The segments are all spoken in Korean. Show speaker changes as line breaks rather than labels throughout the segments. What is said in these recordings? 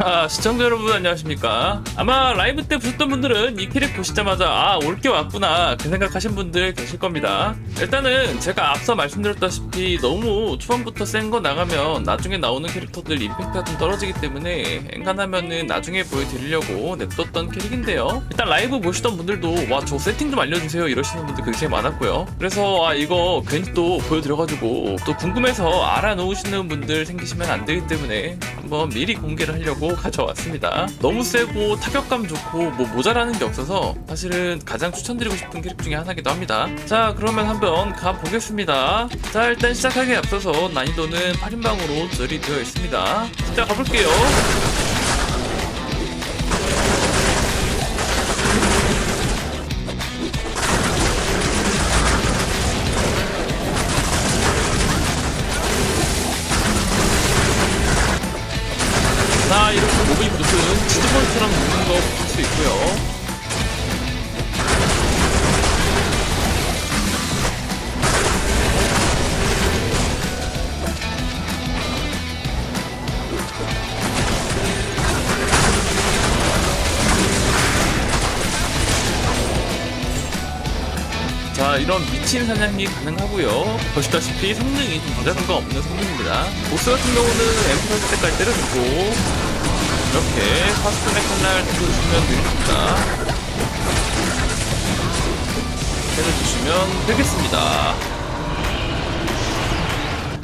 아, 시청자 여러분 안녕하십니까? 아마 라이브 때 보셨던 분들은 이 캐릭 보시자마자 아, 올 게 왔구나 그 생각하신 분들 계실 겁니다. 일단은 제가 앞서 말씀드렸다시피 너무 초반부터 센 거 나가면 나중에 나오는 캐릭터들 임팩트가 좀 떨어지기 때문에 엔간하면은 나중에 보여드리려고 냅뒀던 캐릭인데요. 일단 라이브 보시던 분들도 와, 저 세팅 좀 알려주세요 이러시는 분들 굉장히 많았고요. 그래서 아, 이거 괜히 또 보여드려가지고 또 궁금해서 알아놓으시는 분들 생기시면 안 되기 때문에 한번 미리 공개를 하려고 가져왔습니다. 너무 세고 타격감 좋고 뭐 모자라는 게 없어서 사실은 가장 추천드리고 싶은 캐릭 중에 하나기도 합니다. 자 그러면 한번 가보겠습니다. 자 일단 시작하기에 앞서서 난이도는 8인방으로 조절이 되어 있습니다. 자 가볼게요. 무슨 치즈볼처럼 먹는 거 볼 수 있고요. 자 이런 미친 사냥이 가능하고요 보시다시피 성능이 좀 모자란 거 없는 성능입니다 보스 같은 경우는 엠프할 때까지 때려주고 이렇게 파스트넥 칼날 때려주시면 되겠습니다 때려주시면 되겠습니다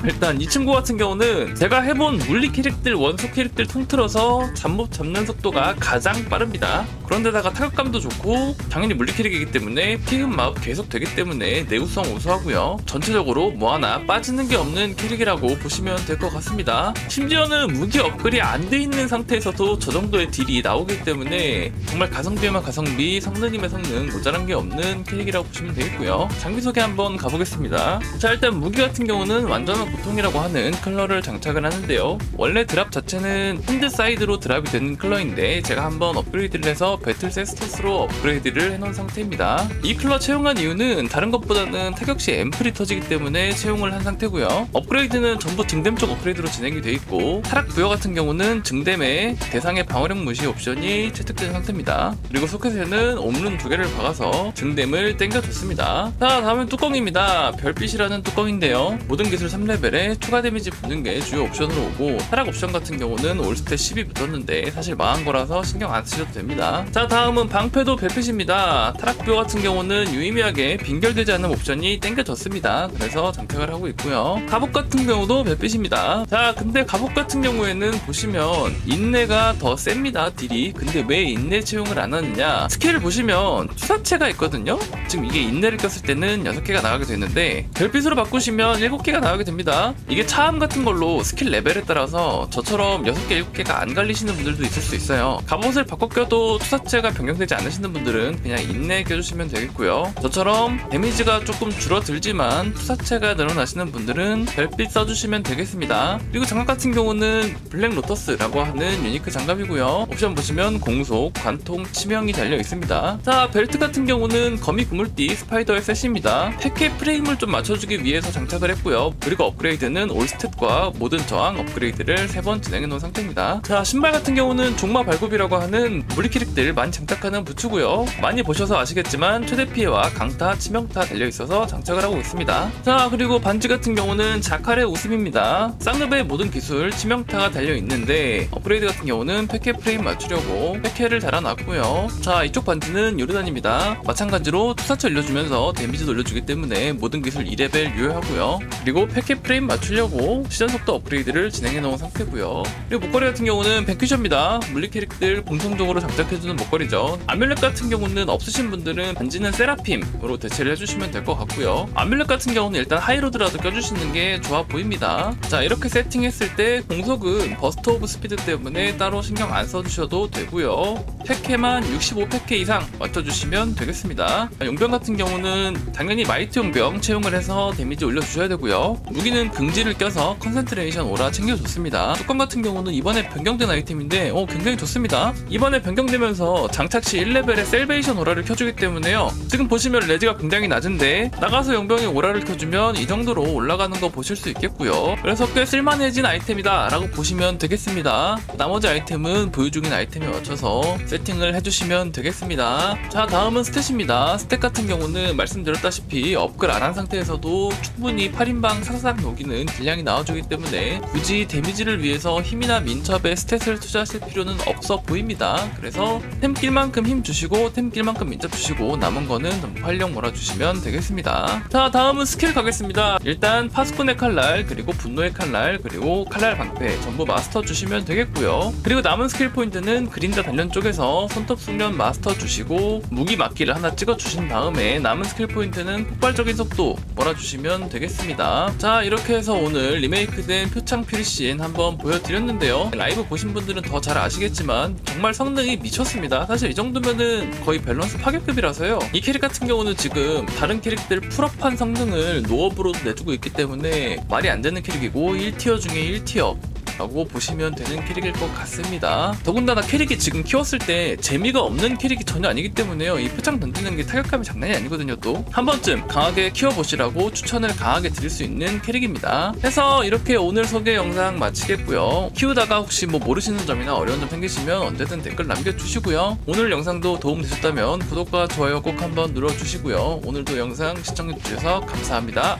일단 이 친구 같은 경우는 제가 해본 물리 캐릭들 원소 캐릭들 통틀어서 잡몹 잡는 속도가 가장 빠릅니다. 그런데다가 타격감도 좋고 당연히 물리 캐릭이기 때문에 피흡 마흡 계속 되기 때문에 내구성 우수하고요. 전체적으로 뭐 하나 빠지는 게 없는 캐릭이라고 보시면 될 것 같습니다. 심지어는 무기 업글이 안 돼 있는 상태에서도 저 정도의 딜이 나오기 때문에 정말 가성비에만 가성비 성능임의 성능 모자란 게 없는 캐릭이라고 보시면 되겠고요. 장비 소개 한번 가보겠습니다. 자 일단 무기 같은 경우는 완전한 보통이라고 하는 컬러를 장착을 하는데요. 원래 드랍 자체는 핸드 사이드로 드랍이 되는 컬러인데 제가 한번 업그레이드를 해서 배틀 세스터스로 업그레이드를 해놓은 상태입니다. 이 컬러 채용한 이유는 다른 것보다는 타격 시 앰플이 터지기 때문에 채용을 한 상태고요. 업그레이드는 전부 증댐 쪽 업그레이드로 진행이 돼 있고 타락 부여 같은 경우는 증댐에 대상의 방어력 무시 옵션이 채택된 상태입니다. 그리고 소켓에는 옴룬 두 개를 박아서 증댐을 땡겨줬습니다. 자 다음은 뚜껑입니다. 별빛이라는 뚜껑인데요. 모든 기술 3레벨에 추가 데미지 붙는 게 주요 옵션으로 오고 타락 옵션 같은 경우는 올스탯 10이 붙었는데 사실 망한 거라서 신경 안 쓰셔도 됩니다. 자 다음은 방패도 별빛입니다. 타락 부여 같은 경우는 유의미하게 빈결되지 않는 옵션이 땡겨졌습니다. 그래서 장착을 하고 있고요. 갑옷 같은 경우도 별빛입니다. 자 근데 갑옷 같은 경우에는 보시면 인내가 더 셉니다 딜이. 근데 왜 인내 채용을 안 하느냐? 스킬을 보시면 투사체가 있거든요. 지금 이게 인내를 꼈을 때는 6개가 나가게 되는데 별빛으로 바꾸시면 7개가 나가게 됩니다. 이게 차암 같은 걸로 스킬 레벨에 따라서 저처럼 6개, 7개가 안 갈리시는 분들도 있을 수 있어요. 갑옷을 바꿔 껴도 투사 체가 변경되지 않으시는 분들은 그냥 인내 껴주시면 되겠고요. 저처럼 데미지가 조금 줄어들지만 투사체가 늘어나시는 분들은 별빛 써주시면 되겠습니다. 그리고 장갑 같은 경우는 블랙 로터스라고 하는 유니크 장갑이고요. 옵션 보시면 공속, 관통, 치명이 달려 있습니다. 자, 벨트 같은 경우는 거미 그물띠 스파이더의 셋입니다. 패케 프레임을 좀 맞춰주기 위해서 장착을 했고요. 그리고 업그레이드는 올스탯과 모든 저항 업그레이드를 세번 진행해 놓은 상태입니다. 자, 신발 같은 경우는 종마 발굽이라고 하는 물리 캐릭들 많이 장착하는 부츠고요. 많이 보셔서 아시겠지만 최대 피해와 강타, 치명타 달려 있어서 장착을 하고 있습니다. 자, 그리고 반지 같은 경우는 자칼의 웃음입니다. 쌍읍의 모든 기술 치명타가 달려 있는데 업그레이드 같은 경우는 패케 프레임 맞추려고 패케를 달아놨고요. 자, 이쪽 반지는 요르단입니다. 마찬가지로 투사체 올려주면서 데미지 올려주기 때문에 모든 기술 2레벨 유효하고요. 그리고 패케 프레임 맞추려고 시전 속도 업그레이드를 진행해 놓은 상태고요. 그리고 목걸이 같은 경우는 뱅큐셔입니다. 물리 캐릭들 공통적으로 장착해주는 목걸이죠. 아뮬렛 같은 경우는 없으신 분들은 반지는 세라핌으로 대체를 해주시면 될 것 같고요. 아뮬렛 같은 경우는 일단 하이로드라도 껴주시는 게 좋아 보입니다. 자 이렇게 세팅했을 때 공속은 버스트 오브 스피드 때문에 따로 신경 안 써주셔도 되고요. 패케만 65패케 이상 맞춰주시면 되겠습니다. 용병 같은 경우는 당연히 마이트 용병 채용을 해서 데미지 올려주셔야 되고요. 무기는 긍지를 껴서 컨센트레이션 오라 챙겨줬습니다. 뚜껑 같은 경우는 이번에 변경된 아이템인데 어 굉장히 좋습니다. 이번에 변경되면서 장착 시 1레벨의 셀베이션 오라를 켜주기 때문에요. 지금 보시면 레지가 굉장히 낮은데 나가서 용병이 오라를 켜주면 이 정도로 올라가는 거 보실 수 있겠고요. 그래서 꽤 쓸만해진 아이템이다 라고 보시면 되겠습니다. 나머지 아이템은 보유 중인 아이템에 맞춰서 세팅을 해주시면 되겠습니다. 자 다음은 스탯입니다. 스탯 같은 경우는 말씀드렸다시피 업글 안 한 상태에서도 충분히 8인방 사사삭 녹이는 딜량이 나와주기 때문에 굳이 데미지를 위해서 힘이나 민첩에 스탯을 투자하실 필요는 없어 보입니다. 그래서 템낄 만큼 힘 주시고 템낄 만큼 민첩 주시고 남은 거는 좀 활력 몰아주시면 되겠습니다. 자 다음은 스킬 가겠습니다. 일단 파스콘의 칼날 그리고 분노의 칼날 그리고 칼날 방패 전부 마스터 주시면 되겠고요. 그리고 남은 스킬 포인트는 그린자 단련 쪽에서 손톱 숙련 마스터 주시고 무기 막기를 하나 찍어 주신 다음에 남은 스킬 포인트는 폭발적인 속도 몰아주시면 되겠습니다. 자 이렇게 해서 오늘 리메이크된 표창 퓨리신 한번 보여드렸는데요. 라이브 보신 분들은 더 잘 아시겠지만 정말 성능이 미쳤습니다. 사실 이 정도면은 거의 밸런스 파괴급이라서요. 이 캐릭 같은 경우는 지금 다른 캐릭들 풀업한 성능을 노업으로도 내주고 있기 때문에 말이 안 되는 캐릭이고 1티어 중에 1티어 라고 보시면 되는 캐릭일 것 같습니다. 더군다나 캐릭이 지금 키웠을 때 재미가 없는 캐릭이 전혀 아니기 때문에요. 이 표창 던지는 게 타격감이 장난이 아니거든요. 또 한 번쯤 강하게 키워보시라고 추천을 강하게 드릴 수 있는 캐릭입니다. 해서 이렇게 오늘 소개 영상 마치겠고요. 키우다가 혹시 뭐 모르시는 점이나 어려운 점 생기시면 언제든 댓글 남겨주시고요. 오늘 영상도 도움 되셨다면 구독과 좋아요 꼭 한번 눌러주시고요. 오늘도 영상 시청해주셔서 감사합니다.